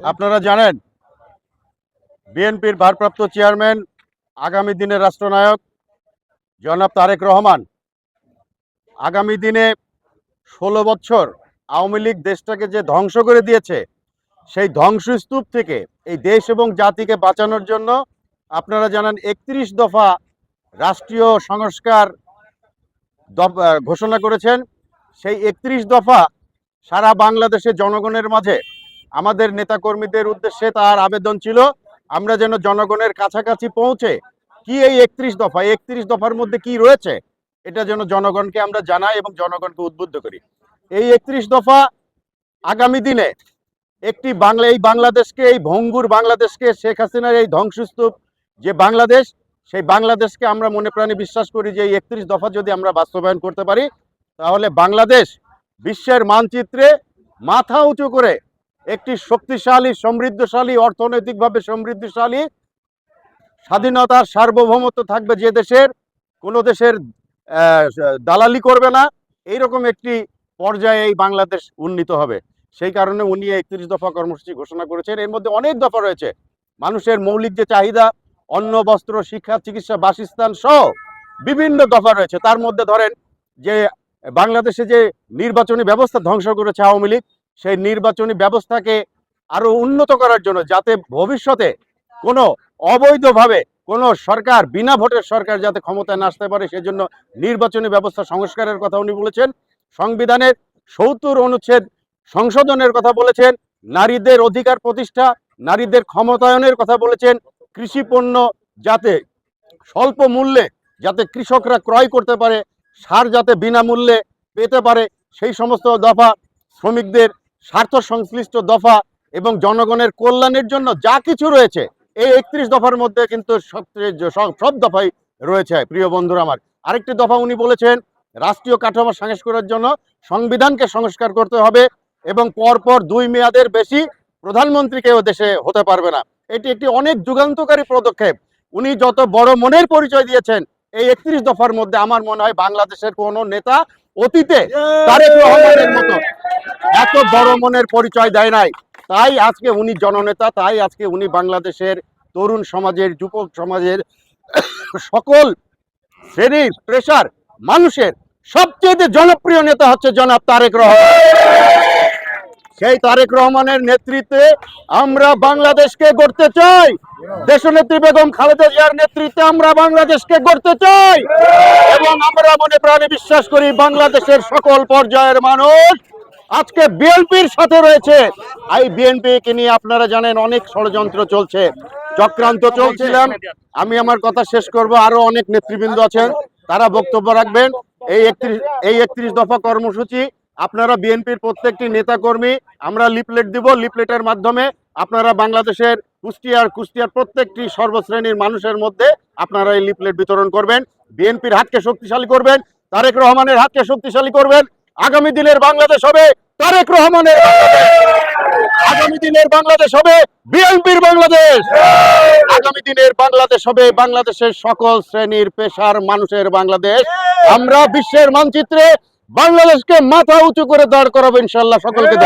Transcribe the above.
আপনারা জানেন, বিএনপির ভারপ্রাপ্ত চেয়ারম্যান, আগামী দিনের রাষ্ট্রনায়ক জনাব তারেক রহমান আগামী দিনে ষোলো বছর আওয়ামী লীগ দেশটাকে যে ধ্বংস করে দিয়েছে, সেই ধ্বংসস্তূপ থেকে এই দেশ এবং জাতিকে বাঁচানোর জন্য আপনারা জানেন একত্রিশ দফা রাষ্ট্রীয় সংস্কার ঘোষণা করেছেন। সেই একত্রিশ দফা সারা বাংলাদেশের জনগণের মাঝে আমাদের নেতাকর্মীদের উদ্দেশ্যে তার আবেদন ছিল, আমরা যেন জনগণের কাছাকাছি পৌঁছে। কি এই একত্রিশ দফা? একত্রিশ দফার মধ্যে কি রয়েছে? এটা যেন জনগণকে আমরা জানাই এবং জনগণকে উদ্বুদ্ধ করি। এই একত্রিশ দফা আগামী দিনে একটি বাংলা, এই বাংলাদেশকে, এই ভঙ্গুর বাংলাদেশকে, শেখ হাসিনার এই ধ্বংসস্তূপ, যে বাংলাদেশ, সেই বাংলাদেশকে আমরা মনে প্রাণে বিশ্বাস করি যে এই একত্রিশ দফা যদি আমরা বাস্তবায়ন করতে পারি, তাহলে বাংলাদেশ বিশ্বের মানচিত্রে মাথা উঁচু করে একটি শক্তিশালী, সমৃদ্ধশালী, অর্থনৈতিকভাবে সমৃদ্ধশালী, স্বাধীনতার সার্বভৌমত্ব থাকবে যে দেশের, কোনো দেশের দালালি করবে না। এইরকম একটি পর্যায়ে এই বাংলাদেশ উন্নীত হবে। সেই কারণে উনি একত্রিশ দফা কর্মসূচি ঘোষণা করেছেন। এর মধ্যে অনেক দফা রয়েছে। মানুষের মৌলিক যে চাহিদা, অন্ন, বস্ত্র, শিক্ষা, চিকিৎসা, বাসস্থান সহ বিভিন্ন দফা রয়েছে। তার মধ্যে ধরেন যে বাংলাদেশে যে নির্বাচনী ব্যবস্থা ধ্বংস করেছে আওয়ামী লীগ সেই নির্বাচনী ব্যবস্থাকে আরও উন্নত করার জন্য যাতে ভবিষ্যতে কোনো অবৈধভাবে কোনো সরকার, বিনা ভোটের সরকার যাতে ক্ষমতায় না আসতে পারে, সেজন্য নির্বাচনী ব্যবস্থা সংস্কারের কথা উনি বলেছেন, সংবিধানের সৌতুর অনুচ্ছেদ সংশোধনের কথা বলেছেন, নারীদের অধিকার প্রতিষ্ঠা, নারীদের ক্ষমতায়নের কথা বলেছেন, কৃষি পণ্য যাতে স্বল্প মূল্যে যাতে কৃষকরা ক্রয় করতে পারে, সার যাতে বিনামূল্যে পেতে পারে, সেই সমস্ত দফা শ্রমিকদের স্বার্থ সংশ্লিষ্ট দফা এবং জনগণের কল্যাণের জন্য যা কিছু রয়েছে, এই একত্রিশ দফার মধ্যে কিন্তু সব দফাই রয়েছে। প্রিয় বন্ধুরা আমার, আরেকটি দফা উনি বলেছেন, রাষ্ট্রীয় কাঠামো সংস্কারের জন্য সংবিধানকে সংস্কার করতে হবে এবং পরপর দুই মেয়াদের বেশি প্রধানমন্ত্রীকেও দেশে হতে পারবে না। এটি একটি অনেক যুগান্তকারী পদক্ষেপ। উনি যত বড় মনের পরিচয় দিয়েছেন এই একত্রিশ দফার মধ্যে আমার মনে হয় বাংলাদেশের কোন নেতা অতীতে তারেক রহমানের মতো এত বড় মনের পরিচয় দেয় নাই। তাই আজকে উনি জননেতা তাই আজকে উনি বাংলাদেশের তরুণ সমাজের যুবক সমাজের সকল শ্রেণির প্রেশার মানুষের সবচেয়ে জনপ্রিয় নেতা হচ্ছে জনাব তারেক রহমান। সেই তারেক রহমানের নেতৃত্বে আমরা বাংলাদেশকে গড়তে চাই। দেশনেত্রী বেগম খালেদা জিয়ার নেতৃত্বে আমরা বাংলাদেশকে গড়তে চাই। এবং আমরা মনে প্রাণে বিশ্বাস করি বাংলাদেশের সকল পর্যায়ের মানুষ আজকে বিএনপির সাথে রয়েছে। এই বিএনপি কে নিয়ে আপনারা জানেন অনেক ষড়যন্ত্র চলছে, চক্রান্ত চলছিলাম। আমি আমার কথা শেষ করব। আরও অনেক নেতৃবৃন্দ আছেন, তারা বক্তব্য রাখবেন। এই একত্রিশ এই একত্রিশ দফা কর্মসূচি আপনারা বিএনপির প্রত্যেকটি নেতাকর্মী, আমরা লিফলেট দিব, লিফলেটের মাধ্যমে আপনারা বাংলাদেশের কুষ্টিয়ার কুষ্টিয়ার প্রত্যেকটি সর্বশ্রেণীর মানুষের মধ্যে আপনারা এই লিফলেট বিতরণ করবেন। বিএনপির হাতকে শক্তিশালী করবেন, তারেক রহমানের হাতকে শক্তিশালী করবেন। আগামী দিনের বাংলাদেশ হবে তারেক রহমানের আগামী দিনের বাংলাদেশ হবে বিএনপির বাংলাদেশ। আগামী দিনের বাংলাদেশ হবে বাংলাদেশের সকল শ্রেণির পেশার মানুষের বাংলাদেশ। আমরা বিশ্বের মানচিত্রে বাংলাদেশকে মাথা উঁচু করে দাঁড় করাবো ইনশাল্লাহ সকলকে।